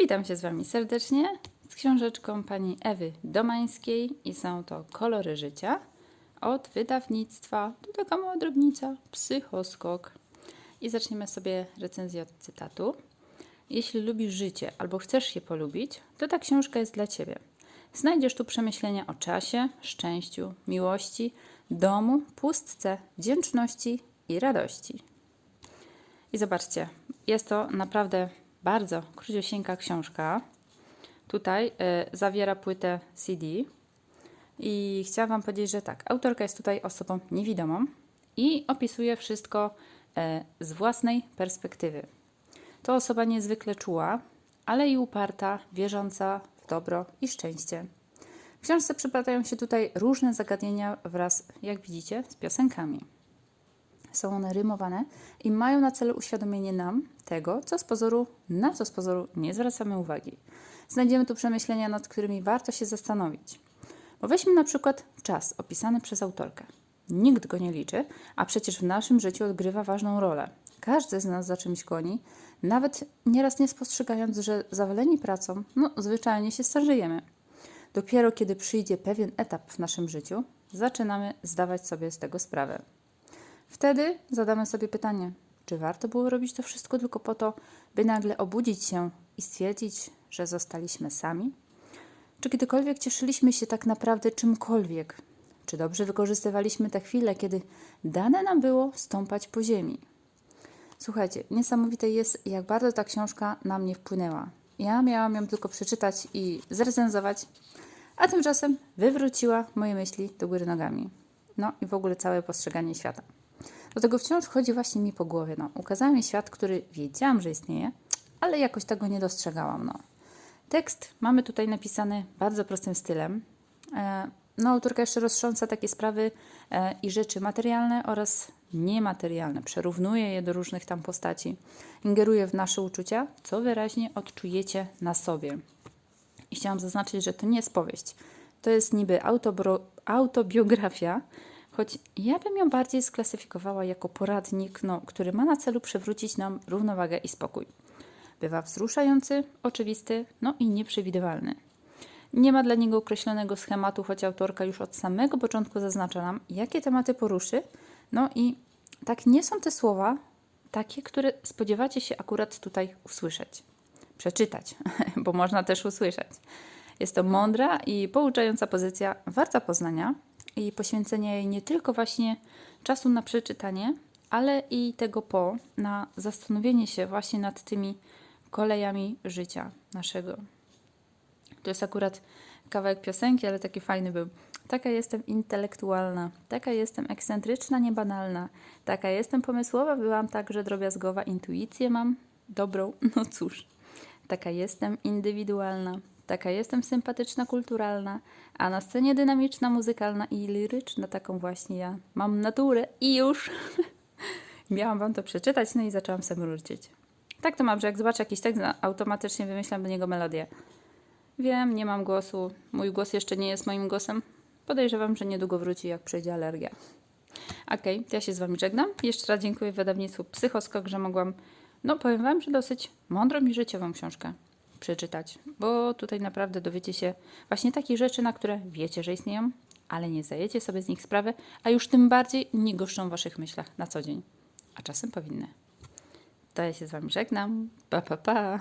Witam się z Wami serdecznie z książeczką pani Ewy Domańskiej i są to Kolory Życia od wydawnictwa, tu taka mała drobnica, Psychoskok. I zaczniemy sobie recenzję od cytatu. Jeśli lubisz życie albo chcesz je polubić, to ta książka jest dla Ciebie. Znajdziesz tu przemyślenia o czasie, szczęściu, miłości, domu, pustce, wdzięczności i radości. I zobaczcie, jest to naprawdę bardzo króciusieńka książka. Tutaj y, zawiera płytę CD. I chciałam Wam powiedzieć, że tak, autorka jest tutaj osobą niewidomą i opisuje wszystko e, z własnej perspektywy. To osoba niezwykle czuła, ale i uparta, wierząca w dobro i szczęście. W książce przypadają się tutaj różne zagadnienia wraz, jak widzicie, z piosenkami. Są one rymowane i mają na celu uświadomienie nam tego, co z pozoru, na co z pozoru nie zwracamy uwagi. Znajdziemy tu przemyślenia, nad którymi warto się zastanowić. Bo weźmy na przykład czas opisany przez autorkę. Nikt go nie liczy, a przecież w naszym życiu odgrywa ważną rolę. Każdy z nas za czymś goni, nawet nieraz nie spostrzegając, że zawaleni pracą, no zwyczajnie się starzejemy. Dopiero kiedy przyjdzie pewien etap w naszym życiu, zaczynamy zdawać sobie z tego sprawę. Wtedy zadamy sobie pytanie, czy warto było robić to wszystko tylko po to, by nagle obudzić się i stwierdzić, że zostaliśmy sami? Czy kiedykolwiek cieszyliśmy się tak naprawdę czymkolwiek? Czy dobrze wykorzystywaliśmy te chwile, kiedy dane nam było stąpać po ziemi? Słuchajcie, niesamowite jest, jak bardzo ta książka na mnie wpłynęła. Ja miałam ją tylko przeczytać i zrecenzować, a tymczasem wywróciła moje myśli do góry nogami. No i w ogóle całe postrzeganie świata. Do tego wciąż chodzi właśnie mi po głowie. No, ukazała mi świat, który wiedziałam, że istnieje, ale jakoś tego nie dostrzegałam. No. Tekst mamy tutaj napisany bardzo prostym stylem. E, No, autorka jeszcze roztrząsa takie sprawy e, i rzeczy materialne oraz niematerialne. Przerównuje je do różnych tam postaci. Ingeruje w nasze uczucia, co wyraźnie odczujecie na sobie. I chciałam zaznaczyć, że to nie jest powieść. To jest niby autobiografia, choć ja bym ją bardziej sklasyfikowała jako poradnik, no, który ma na celu przywrócić nam równowagę i spokój. Bywa wzruszający, oczywisty, no i nieprzewidywalny. Nie ma dla niego określonego schematu, choć autorka już od samego początku zaznacza nam, jakie tematy poruszy. No i tak nie są te słowa takie, które spodziewacie się akurat tutaj usłyszeć. Przeczytać, bo można też usłyszeć. Jest to mądra i pouczająca pozycja, warta poznania i poświęcenia jej nie tylko właśnie czasu na przeczytanie, ale i tego po, na zastanowienie się właśnie nad tymi kolejami życia naszego. To jest akurat kawałek piosenki, ale taki fajny był. Taka jestem intelektualna, taka jestem ekscentryczna, niebanalna, taka jestem pomysłowa, byłam także drobiazgowa, intuicję mam dobrą, no cóż. Taka jestem indywidualna, taka jestem sympatyczna, kulturalna, a na scenie dynamiczna, muzykalna i liryczna, taką właśnie ja. Mam naturę i już. Miałam wam to przeczytać, no i zaczęłam sobie mruczyć. Tak to mam, że jak zobaczę jakiś tekst, no, automatycznie wymyślam do niego melodię. Wiem, nie mam głosu. Mój głos jeszcze nie jest moim głosem. Podejrzewam, że niedługo wróci, jak przejdzie alergia. Okej, to ja się z Wami żegnam. Jeszcze raz dziękuję wydawnictwu Psychoskok, że mogłam, no powiem Wam, że dosyć mądrą i życiową książkę przeczytać, bo tutaj naprawdę dowiecie się właśnie takich rzeczy, na które wiecie, że istnieją, ale nie zdajecie sobie z nich sprawy, a już tym bardziej nie goszczą w Waszych myślach na co dzień, a czasem powinny. To ja się z Wami żegnam. Pa, pa, pa.